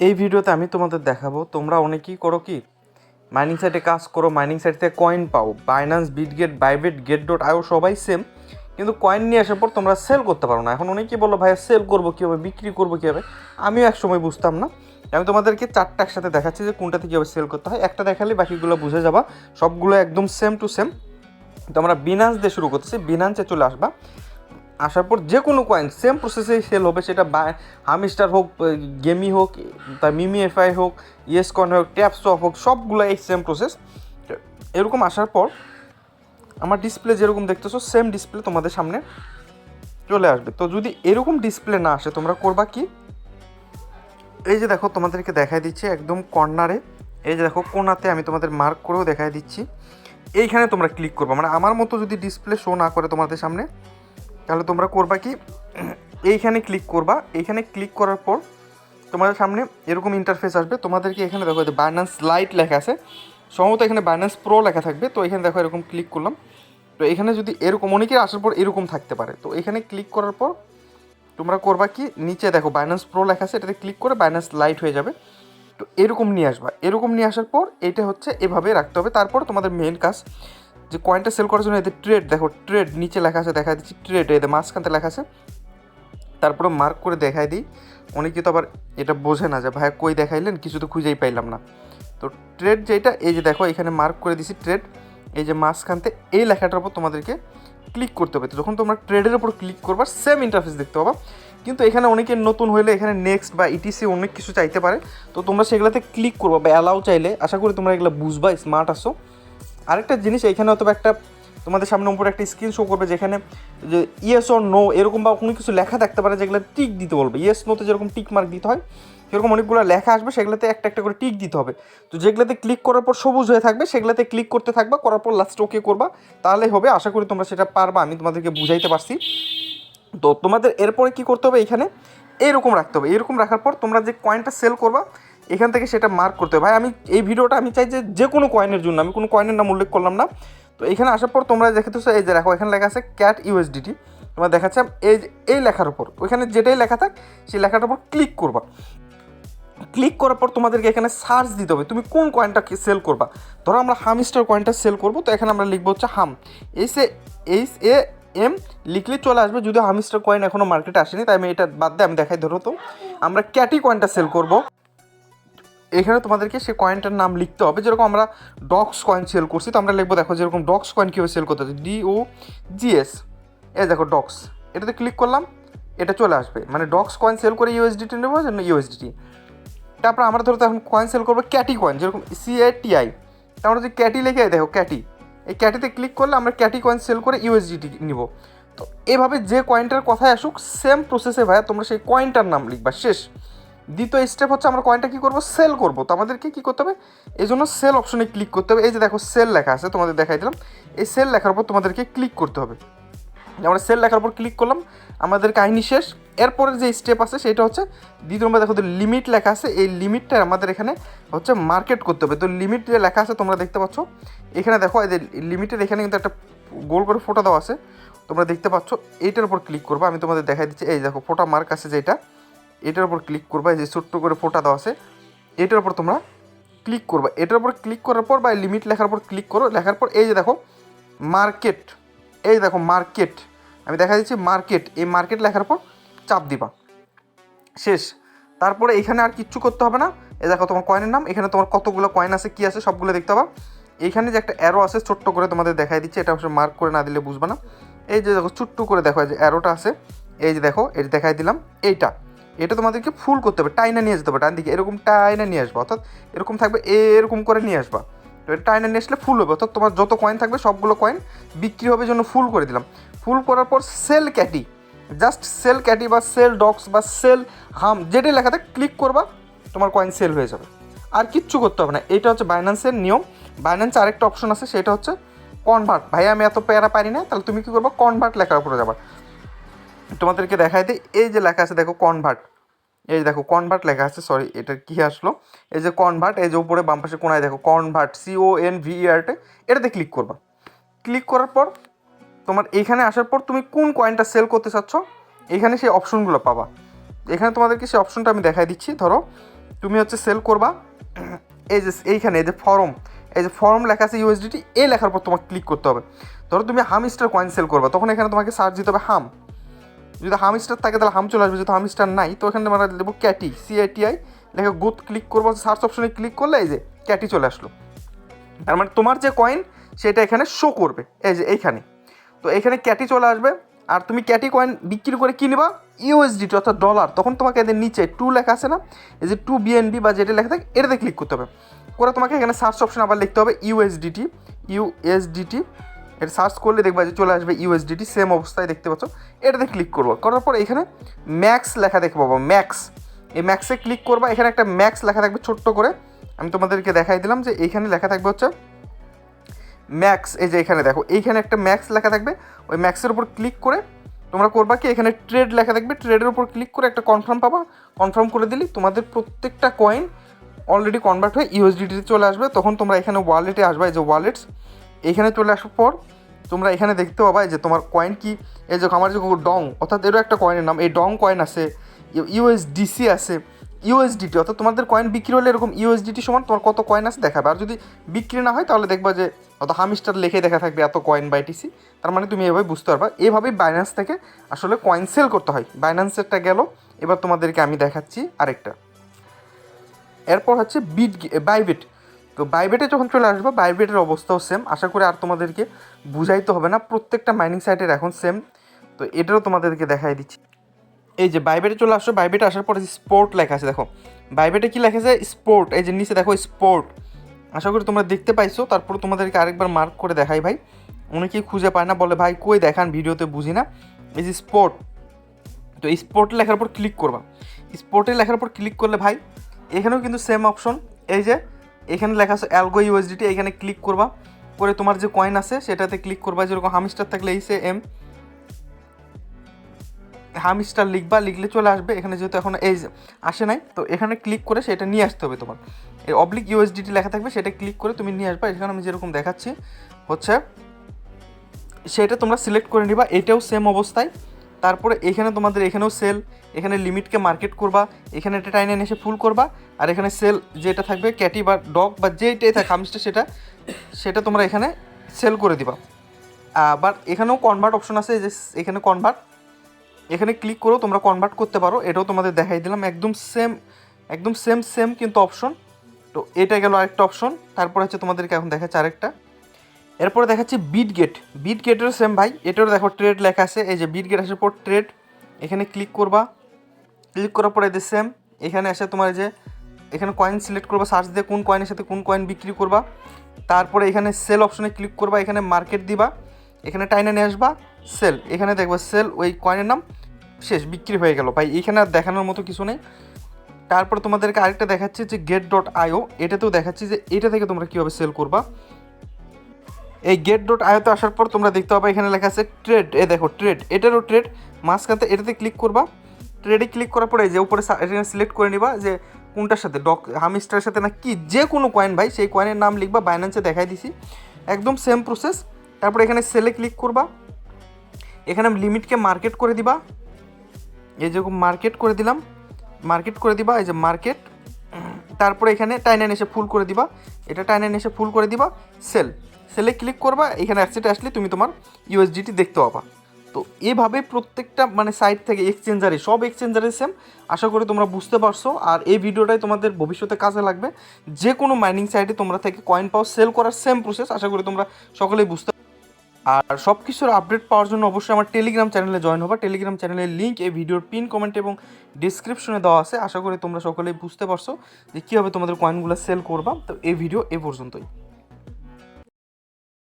এই ভিডিওতে আমি তোমাদের দেখাবো, তোমরা অনেকেই করো কি? মাইনিং সাইটে কাজ করো মাইনিং সাইট থেকে কয়েন পাও। Binance Bitget Bybit gate dot IO সবাই সেম কিন্তু কয়েন নিয়ে আসার পর তোমরা সেল করতে পারো না। এখন অনেকেই বলো ভাইয়া সেল করব কীভাবে? বিক্রি করব কীভাবে? আমিও এক সময় বুঝতাম না। আমি তোমাদেরকে চারটা একসাথে দেখাচ্ছি যে কোনটাতে কীভাবে সেল করতে হয়। একটা দেখালে বাকিগুলো বুঝে যাবা। সবগুলো একদম সেম টু সেম তো আমরা বিনান্স দিয়ে শুরু করতেছি। বিনান্সে চলে আসবা। আসার পর যে কোনো কয়েন সেম প্রসেসেই সেল হবে। সেটা বা হামিস্টার হোক গেমি হোক, তার মিমি এফআই হোক ইয়েস কয়েন হোক ট্যাপস অফ হোক সবগুলো এই সেম প্রসেস এরকম আসার পর আমার ডিসপ্লে যেরকম দেখতেছো সেম ডিসপ্লে তোমাদের সামনে চলে আসবে। তো যদি এরকম ডিসপ্লে না আসে, তোমরা করবা কি? এই যে দেখো, তোমাদেরকে দেখাই দিচ্ছি একদম কর্নারে এই যে দেখো, কোনাতে আমি তোমাদের মার্ক করেও দেখাই দিচ্ছি। এইখানে তোমরা ক্লিক করবা। মানে আমার মতো যদি ডিসপ্লে শো না করে তোমাদের সামনে তাহলে তোমরা করবা কি? এইখানে ক্লিক করবা। এইখানে ক্লিক করার পর তোমাদের সামনে এরকম ইন্টারফেস আসবে। তোমাদেরকে এখানে দেখো যে বাইন্যান্স লাইট লেখা আছে। সম্ভবত এখানে বাইন্যান্স প্রো লেখা থাকবে। তো এখানে দেখো এরকম ক্লিক করলাম। তো এখানে যদি এরকম অনেকের আসার পর এরকম থাকতে পারে। তো এখানে ক্লিক করার পর তোমরা করবা কি? নিচে দেখো বাইন্যান্স প্রো লেখা আছে। এটাতে ক্লিক করে বাইন্যান্স লাইট হয়ে যাবে। তো এরকম নিয়ে আসবা। এরকম নিয়ে আসার পর এটা হচ্ছে এভাবে রাখতে হবে। তারপর তোমাদের মেন কাজ যে কয়েনটা সেল করার জন্য এদের ট্রেড দেখো ট্রেড নিচে লেখা আছে দেখা দিচ্ছি ট্রেড এদের মাঝখানতে লেখা আছে। তারপরে মার্ক করে দেখাই দিই। অনেকে তো আবার এটা বোঝে না যে, ভাই, কই দেখাইলেন? কিছু তো খুঁজেই পাইলাম না। তো ট্রেড যেটা, এই যে দেখো, এখানে মার্ক করে দিছি ট্রেড এই যে মাঝখানতে এই লেখাটার উপর তোমাদেরকে ক্লিক করতে হবে। যখন তোমরা ট্রেডের উপর ক্লিক করবা সেম ইন্টারফেস দেখতে পাবা। কিন্তু এখানে অনেকে নতুন হইলে এখানে নেক্সট বা ইটিসি অনেক কিছু চাইতে পারে। তো তোমরা সেগুলোতে ক্লিক করবা বা অ্যালাউ চাইলে, আশা করি তোমরা এগুলো বুঝবা স্মার্ট আসো আরেকটা জিনিস, এখানে অথবা একটা তোমাদের সামনে উপরে একটা স্ক্রিন শো করবে যেখানে যে ইয়েস অর নো এরকম বা কোনো কিছু লেখা থাকতে পারে যেগুলো টিক দিতে বলবে। ইয়েস নোতে যেরকম টিক মার্ক দিতে হয়, সেরকম অনেকগুলো লেখা আসবে, সেগুলোতে একটা একটা করে টিক দিতে হবে। তো যেগুলোতে ক্লিক করার পর সবুজ হয়ে থাকবে, সেগুলোতে ক্লিক করতে থাকবা, করার পর লাস্ট ওকে করবা, তাহলেই হবে। আশা করি তোমরা সেটা পারবা, আমি তোমাদেরকে বুঝাইতে পারছি। তো তোমাদের এরপরে কি করতে হবে এখানে? এইরকম রাখতে হবে। এরকম রাখার পর তোমরা যে কয়েনটা সেল করবা এখান থেকে সেটা মার্ক করতে ভাই, আমি এই ভিডিওটা আমি চাই যে যে কোনো কয়েনের জন্য, আমি কোনো কয়েনের নাম উল্লেখ করলাম না। তো এখানে আসার পর তোমরা দেখতেছো এই যে দেখো, এখানে লেখা আছে ক্যাট ইউএসডিটি তোমরা দেখাচ্ছে এই এই লেখার উপর। ওইখানে যেটাই লেখা থাক, সেই লেখাটার উপর ক্লিক করবা। ক্লিক করার পর তোমাদেরকে এখানে সার্চ দিতে হবে। তুমি কোন কয়েনটা সেল করবা? ধরো আমরা হামিস্টার কয়েনটা সেল করব, তো এখানে আমরা লিখব হচ্ছে হাম H A H A M লিখলে চলে আসবে, যদিও হামিস্টার কয়েন এখনও মার্কেটে আসেনি, তাই আমি এটা বাদ দিয়ে আমি দেখাই ধরো তো। আমরা ক্যাটি কয়েনটা সেল করব। এখানে তোমাদেরকে সেই কয়েনটার নাম লিখতে হবে। যেরকম আমরা ডক্স কয়েন সেল করছি, তো আমরা লিখব, দেখো যেরকম ডক্স কয়েন কীভাবে সেল করতে হচ্ছে ডি ও জিএস এ দেখো ডক্স এটাতে ক্লিক করলাম, এটা চলে আসবে। মানে ডক্স কয়েন সেল করে ইউএসডিটি নেব ইউএসডিটি তারপর আমরা ধরো তো এখন কয়েন সেল করব ক্যাটি কয়েন যেরকম সি এ টিআই আমরা যদি ক্যাটি লিখে, দেখো ক্যাটি এই ক্যাটিতে ক্লিক করলে আমরা ক্যাটি কয়েন সেল করে ইউএসডিটি নিব। তো এভাবে যে কয়েনটার কথায় আসুক সেম প্রসেসে ভাইয়া তোমরা সেই কয়েনটার নাম লিখবা। শেষ। দ্বিতীয় স্টেপ হচ্ছে আমরা কয়েনটা কী করব? সেল করব। তো আমাদেরকে কী করতে হবে? এই জন্য সেল অপশনে ক্লিক করতে হবে। এই যে দেখো সেল লেখা আছে, তোমাদের দেখাই দিলাম। এই সেল লেখার উপর তোমাদেরকে ক্লিক করতে হবে। আমরা সেল লেখার উপর ক্লিক করলাম, আমাদের কাহিনী শেষ। এরপরের যে স্টেপ আছে, সেটা হচ্ছে, দ্বিতীয় নম্বর দেখো লিমিট লেখা আছে, এই লিমিটটা আমাদের এখানে হচ্ছে মার্কেট করতে হবে। তো লিমিট যে লেখা আছে, তোমরা দেখতে পাচ্ছ, এখানে দেখো, এই যে লিমিটের এখানে কিন্তু একটা গোল করে ফোটা দেওয়া আছে। তোমরা দেখতে পাচ্ছ, এইটার উপর ক্লিক করব। আমি তোমাদের দেখাই দিচ্ছি, এই দেখো ফোটা মার্ক আছে যেটা। এটার উপর ক্লিক করবা, এই যে ছোট্ট করে ফোটা দেওয়া আছে, এটার উপর তোমরা ক্লিক করবা। এটার উপর ক্লিক করার পর বা লিমিট লেখার উপর ক্লিক করো, লেখার পর এই যে দেখো মার্কেট এই দেখো মার্কেট আমি দেখা দিচ্ছি মার্কেট এই মার্কেট লেখার পর চাপ দিবা। শেষ। তারপরে এখানে আর কিচ্ছু করতে হবে না। এই দেখো তোমার কয়েনের নাম, এখানে তোমার কতগুলো কয়েন আছে, কি আছে, সবগুলো দেখতে পাবা। এইখানে যে একটা অ্যারো আছে, ছোট্ট করে তোমাদের দেখাই দিচ্ছে, এটা অবশ্যই মার্ক করে না দিলে বুঝবে না। এই যে দেখো, ছোট্ট করে দেখো যে অ্যারোটা আছে, এই যে দেখো যে দেখাই দিলাম, এইটা। এটা তোমাদেরকে ফুল করতে হবে, টাইনা নিয়ে যেতে হবে, ডান দিকে। এরকম টাইনা নিয়ে আসবা, অর্থাৎ এরকম থাকবে, এরকম করে নিয়ে আসবা। তো এটা টাইনা নিয়ে আসলে ফুল হবে, অর্থাৎ তোমার যত কয়েন থাকবে, সবগুলো কয়েন বিক্রি হবে জন্য ফুল করে দিলাম। ফুল করার পর sell CATI just sell CATI বা সেল ডক্স বা সেল হাম যেটাই লেখাতে ক্লিক করবা, তোমার কয়েন সেল হয়ে যাবে। আর কিচ্ছু করতে হবে না, এটা হচ্ছে বাইন্যান্সের নিয়ম। বাইন্যান্সে আরেকটা অপশন আছে, সেটা হচ্ছে কনভার্ট ভাই আমি এত প্যারা পারি না, তাহলে তুমি কী করব? কনভার্ট লেখার উপরে যাবা। তোমাদেরকে দেখাই দিই। এই যে লেখা আছে, দেখো কনভার্ট এই দেখো কনভার্ট লেখা আছে সরি এটা কি আসলো? এই যে কনভার্ট এই যে উপরে বাম পাশে কোনায় দেখো convert C O N V আরটে এটাতে ক্লিক করবা। ক্লিক করার পর, তোমার এখানে আসার পর তুমি কোন কয়েনটা সেল করতে চাচ্ছ, এখানে সেই অপশনগুলো পাবা। এখানে তোমাদেরকে সেই অপশনটা আমি দেখাই দিচ্ছি, ধরো, তুমি হচ্ছে সেল করবা, এই যে এইখানে, এই যে ফর্ম এই যে ফর্ম লেখা আছে ইউএসডিটি এই লেখার পর তোমাকে ক্লিক করতে হবে। ধরো তুমি হাম স্টার কয়েন সেল করবা, তখন এখানে তোমাকে সার্চ দিতে হবে হাম। যদি হাম স্টার থাকে তাহলে হাম চলে আসবে যদি হাম স্টার নাই, তো এখানে আমরা দেবো CATI C I T I লেখা গুড ক্লিক করব সার্চ অপশনে ক্লিক করলে এই যে ক্যাটি চলে আসলো। তার মানে তোমার যে কয়েন সেটা এখানে শো করবে, এই যে এইখানে। তো এখানে ক্যাটি চলে আসবে, আর তুমি ক্যাটি কয়েন বিক্রি করে কি নিবা? ইউএসডিটি অর্থাৎ ডলার তখন তোমাকে এদের নিচে টু লেখা আছে না? এই যে টু বিএনবি বা যেটা লেখা থাকে, এটাতে ক্লিক করতে হবে। করে তোমাকে এখানে সার্চ অপশন আবার লিখতে হবে ইউএসডিটি ইউএসডিটি এটা সার্চ করলে দেখবা যে চলে আসবে ইউএসডিটি সেম অবস্থায় দেখতে পাচ্ছ। এটাতে ক্লিক করব। করার পর এখানে ম্যাক্স লেখা দেখতে পাবো ম্যাক্স এই ম্যাক্সে ক্লিক করবা, এখানে একটা ম্যাক্স লেখা থাকবে ছোট্ট করে। আমি তোমাদেরকে দেখাই দিলাম যে এইখানে লেখা থাকবে হচ্ছে ম্যাক্স এই যে এখানে দেখো, এইখানে একটা ম্যাক্স লেখা থাকবে। ওই ম্যাক্সের উপর ক্লিক করে তোমরা করবা কি, এখানে ট্রেড লেখা থাকবে। ট্রেডের উপর ক্লিক করে একটা কনফার্ম পাবা। কনফার্ম করে দিলি তোমাদের প্রত্যেকটা কয়েন অলরেডি কনভার্ট হয়ে ইউএসডিটিতে চলে আসবে। তখন তোমরা এখানে ওয়ালেটে আসবে, এই যে ওয়ালেটস এখানে চলে আসার পর তোমরা এখানে দেখতে পাবা যে তোমার কয়েন কি? এই যে আমার যে ডং অর্থাৎ এরও একটা কয়েনের নাম, এই ডং কয়েন আছে ইউএসডিসি আছে ইউএসডিটি অর্থাৎ তোমাদের কয়েন বিক্রি হলে এরকম ইউএসডিটি সমান তোমার কত কয়েন আছে দেখাবে। আর যদি বিক্রি না হয় তাহলে দেখবা যে, অত হামিস্টার লেখে দেখা থাকবে এত কয়েন বাইটিসি তার মানে তুমি এভাবে বুঝতে পারবা। এভাবেই বাইন্যান্স থেকে আসলে কয়েন সেল করতে হয়। বাইন্যান্সেরটা গেল, এবার তোমাদেরকে আমি দেখাচ্ছি আরেকটা। এরপর হচ্ছে বিট বাইবিট তো বাইবেটে যখন চলে আসবে বাইবেটের অবস্থাও সেম আশা করি আর তোমাদেরকে বুঝাইতে হবে না, প্রত্যেকটা মাইনিং সাইটের এখন সেম তো এটারও তোমাদেরকে দেখাই দিচ্ছি। এই যে বাইবেটে চলে আসছো বাইবেটে আসার পরে স্পোর্ট লেখা আছে, দেখো। বাইবেটে কি লেখা আছে? স্পোর্ট এই যে নিচে দেখো স্পোর্ট আশা করি তোমরা দেখতে পাইছো। তারপর তোমাদেরকে আরেকবার মার্ক করে দেখাই ভাই। অনেকেই খুঁজে পায় না, বলে, ভাই, কই দেখান ভিডিওতে, বুঝি না? এই যে স্পোর্ট তো স্পোর্ট লেখার পর ক্লিক করবা। স্পোর্টে লেখার পর ক্লিক করলে ভাই, এখানেও কিন্তু সেম অপশন এই যে এখানে লেখা আছে অ্যালগো ইউএসডিটি এখানে ক্লিক করবা। করে তোমার যে কয়েন আছে, সেটাতে ক্লিক করবা। যেরকম হামিস্টার থাকলে এই সে এম হামিস্টার লিখবা, লিখলে চলে আসবে। এখানে যেহেতু এখন এই আসে নাই, তো এখানে ক্লিক করে সেটা নিয়ে আসতে হবে তোমার। এই অবলিক ইউএসডিটি লেখা থাকবে, সেটা ক্লিক করে তুমি নিয়ে আসবা। এখানে আমি যেরকম দেখাচ্ছি, হচ্ছে, সেটা তোমরা সিলেক্ট করে নিবা। এটাও সেম অবস্থায়। তারপরে এখানে তোমাদের এখানেও সেল এখানে লিমিটকে মার্কেট করবা, এখানে এটা টাইনে এসে ফুল করবা, আর এখানে সেল যেটা থাকবে ক্যাটি বা ডগ বা যেটাই থাকে হামস্টার সেটা সেটা তোমরা এখানে সেল করে দিবা। আবার এখানেও কনভার্ট অপশন আছে যে এখানে কনভার্ট এখানে ক্লিক করেও তোমরা কনভার্ট করতে পারো, এটাও তোমাদের দেখাই দিলাম, একদম সেম একদম সেম সেম কিন্তু অপশন তো এটা গেল আরেকটা অপশন তারপর হচ্ছে তোমাদেরকে এখন দেখাচ্ছে আরেকটা। এরপরে দেখাচ্ছি বিট গেট বিট গেটেরও সেম ভাই, এটারও দেখো ট্রেড লেখা আছে, এই যে বিট গেট আসার পর ট্রেড এখানে ক্লিক করবা। ক্লিক করার পরে এদের সেম এখানে এসে তোমার যে, এখানে কয়েন সিলেক্ট করবা সার্চ দিয়ে কোন কয়েনের সাথে কোন কয়েন বিক্রি করবা। তারপরে এখানে সেল অপশনে ক্লিক করবা, এখানে মার্কেট দিবা। এখানে টাইনে নিয়ে আসবা সেল এখানে দেখবা সেল ওই কয়েনের নাম শেষ, বিক্রি হয়ে গেল। ভাই, এখানে আর দেখানোর মতো কিছু নেই। তারপর তোমাদেরকে আরেকটা দেখাচ্ছি যে গেট ডট আইও এটাতেও দেখাচ্ছি যে এটা থেকে তোমরা কীভাবে সেল করবা। এই গেট ডট আয়োতে আসার পর তোমরা দেখতে পাবে এখানে লেখা আছে ট্রেড এ দেখো ট্রেড এটারও ট্রেড মাঝখানে এটাতে ক্লিক করবা। ট্রেডে ক্লিক করার পরে যে উপরে সিলেক্ট করে নিবা যে কোনটার সাথে ডক হামিস্টারের সাথে না কি যে কোনো কয়েন ভাই, সেই কয়েনের নাম লিখবা বাইন্যান্সে দেখাই দিছি। একদম সেম প্রসেস তারপরে এখানে সেলে ক্লিক করবা। এখানে লিমিটকে মার্কেট করে দিবা। এই যেরকম মার্কেট করে দিলাম। মার্কেট করে দিবা, এই যে মার্কেট তারপরে এখানে টাইনাইন এসে ফুল করে দিবা। এটা টাইনাইন এসে ফুল করে দিবা। সেল সেলে ক্লিক করবা, এখানে অ্যাসেটে আসলে তুমি তোমার ইউএসডিটি দেখতে পাবা। তো এভাবে প্রত্যেকটা মানে সাইট থেকে এক্সচেঞ্জারে সব এক্সচেঞ্জারে সেম আশা করি তোমরা বুঝতে পারছ। আর এই ভিডিওটাই তোমাদের ভবিষ্যতে কাজে লাগবে। যে কোনো মাইনিং সাইটে তোমরা থেকে কয়েন পাও সেল করার সেম প্রসেস আশা করি তোমরা সকলেই বুঝতে আর সব কিছুর আপডেট পাওয়ার জন্য অবশ্যই আমার টেলিগ্রাম চ্যানেলে জয়েন হবা। টেলিগ্রাম চ্যানেলের লিঙ্ক এই ভিডিওর পিন কমেন্ট এবং ডিসক্রিপশনে দেওয়া আছে। আশা করি তোমরা সকলেই বুঝতে পারছ যে কীভাবে তোমাদের কয়েনগুলো সেল করবা। তো এই ভিডিও এ পর্যন্তই।